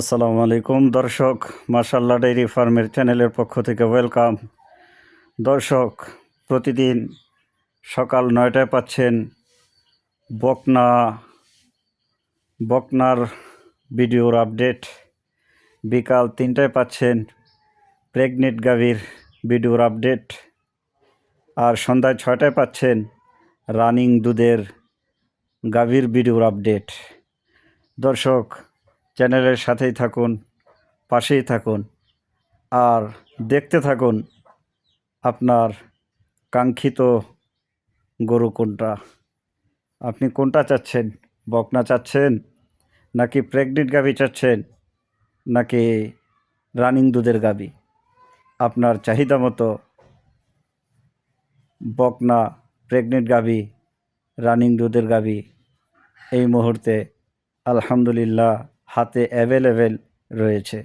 আসসালামু আলাইকুম। দর্শক মার্শাল্লাহ ডেইরি ফার্মের চ্যানেলের পক্ষ থেকে ওয়েলকাম। দর্শক, প্রতিদিন সকাল নয়টায় পাচ্ছেন বকনা, বকনার ভিডিওর আপডেট। বিকাল তিনটায় পাচ্ছেন প্রেগনেন্ট গাভীর ভিডিওর আপডেট। আর সন্ধ্যায় ছয়টায় পাচ্ছেন রানিং দুধের গাভীর ভিডিওর আপডেট। দর্শক চ্যানেলের সাথেই থাকুন, পাশেই থাকুন আর দেখতে থাকুন আপনার কাঙ্ক্ষিত গরু কোনটা। আপনি কোনটা চাচ্ছেন? বকনা চাচ্ছেন নাকি প্রেগনেন্ট গাভি চাচ্ছেন নাকি রানিং দুধের গাভি? আপনার চাহিদা মতো বকনা, প্রেগনেন্ট গাভি, রানিং দুধের গাভি এই মুহূর্তে আলহামদুলিল্লাহ হাতে অ্যাভেলেবেল রয়েছে।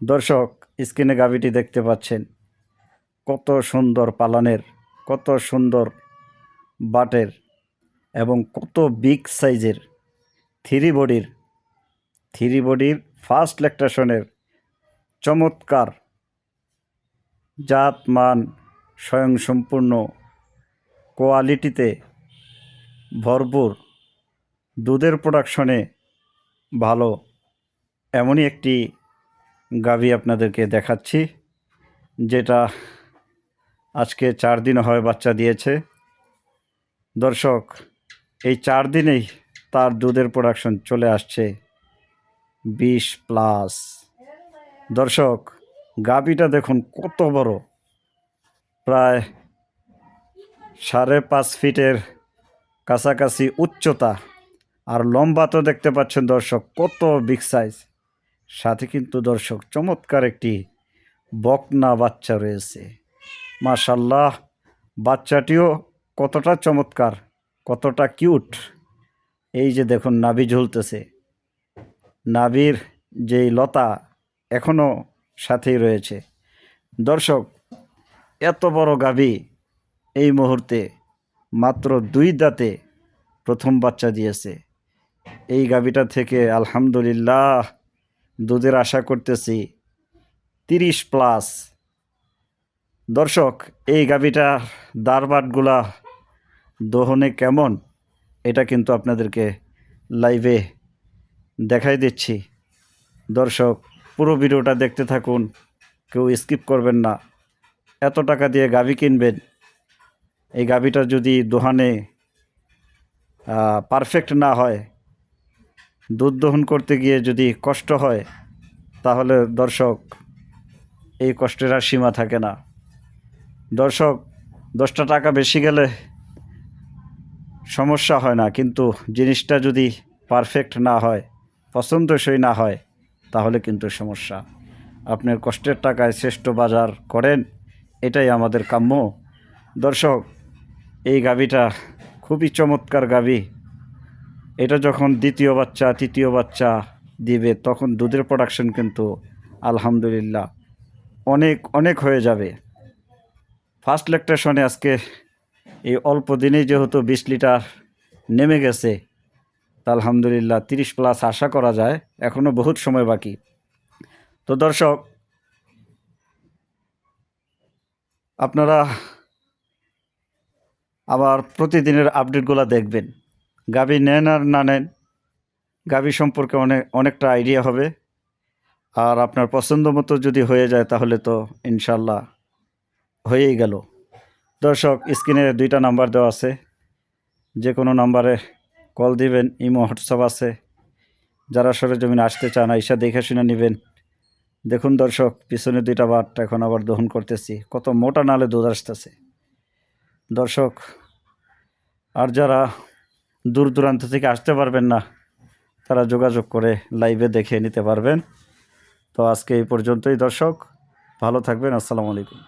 দর্শক স্ক্রিনে গাভিটি দেখতে পাচ্ছেন। কত সুন্দর পালানের, কত সুন্দর বাটের এবং কত বিগ সাইজের থ্রি বডির থ্রি বডির ফার্স্ট ল্যাকটেশনের চমৎকার জাত মান স্বয়ংসম্পূর্ণ কোয়ালিটিতে ভরপুর। দুধের প্রোডাকশনে ভালো এমনই একটি গাভী আপনাদেরকে দেখাচ্ছি, যেটা আজকে চার দিন হয় বাচ্চা দিয়েছে। দর্শক, এই চার দিনেই তার দুধের প্রোডাকশন চলে আসছে বিশ প্লাস দর্শক, গাভীটা দেখুন কত বড়। প্রায় সাড়ে পাঁচ ফিটের কাছাকাছি উচ্চতা। আর লম্বা তো দেখতে পাচ্ছেন দর্শক, কত বিগ সাইজ সাথে কিন্তু দর্শক, চমৎকার একটি বকনা বাচ্চা রয়েছে। মাশাল্লাহ বাচ্চাটিও কতটা চমৎকার, কতটা কিউট। এই যে দেখুন, নাভি ঝুলতেছে। নাভির যেই লতা এখনও সাথেই রয়েছে। দর্শক, এত বড় গাভী এই মুহূর্তে মাত্র দুই দাঁতে প্রথম বাচ্চা দিয়েছে। এই গাভীটা থেকে আলহামদুলিল্লাহ দুধের আশা করতেছি। তিরিশ প্লাস। দর্শক, এই গাভীটা দারবাটগুলা দহনে কেমন, এটা কিন্তু আপনাদেরকে লাইভে দেখাই দিচ্ছি। দর্শক, পুরো ভিডিওটা দেখতে থাকুন, কেউ স্কিপ করবেন না। এত টাকা দিয়ে গাভী কিনবেন, এই গাভীটা যদি দোহানে পারফেক্ট না হয় দুধ দহন করতে গিয়ে যদি কষ্ট হয়, তাহলে দর্শক, এই কষ্টের আর সীমা থাকে না। দর্শক, দশটা টাকা বেশি গেলে সমস্যা হয় না, কিন্তু জিনিসটা যদি পারফেক্ট না হয়, পছন্দসই না হয়, তাহলে কিন্তু সমস্যা। আপনার কষ্টের টাকায় শ্রেষ্ঠ বাজার করেন, এটাই আমাদের কাম্য। দর্শক, এই গাভীটা খুবই চমৎকার গাভী। এটা যখন দ্বিতীয় বাচ্চা, তৃতীয় বাচ্চা দিবে, তখন দুধের প্রোডাকশন কিন্তু আলহামদুলিল্লাহ অনেক অনেক হয়ে যাবে। ফার্স্ট ল্যাকটেশনে আজকে এই অল্প দিনেই যেহেতু বিশ লিটার নেমে গেছে, তা আলহামদুলিল্লাহ তিরিশ প্লাস আশা করা যায় এখনও বহুত সময় বাকি। তো দর্শক, আপনারা আবার প্রতিদিনের আপডেটগুলো দেখবেন। গাভী নেন আর না নেন, গাভী সম্পর্কে অনেক অনেকটা আইডিয়া হবে। আর আপনার পছন্দ মতো যদি হয়ে যায় তাহলে তো ইনশাল্লাহ হয়েই গেল। দর্শক, স্ক্রিনে দুইটা নাম্বার দেওয়া আছে। যে কোনো নাম্বারে কল দিবেন, ইমো, হোয়াটসঅ্যাপ আছে। যারা সরেজমিনে আসতে চান, আইসা দেখে শুনে নেবেন। দেখুন দর্শক, পিছনে দুইটা বাট এখন আবার দহন করতেছি। কত মোটা নালে দুধ আসতেছে। দর্শক, আর যারা দূর দূরান্ত থেকে আসতে পারবেন না। তারা যোগাযোগ করে লাইভে দেখে নিতে পারবেন। তো আজকে এই পর্যন্তই দর্শক, ভালো থাকবেন, আসসালামু আলাইকুম।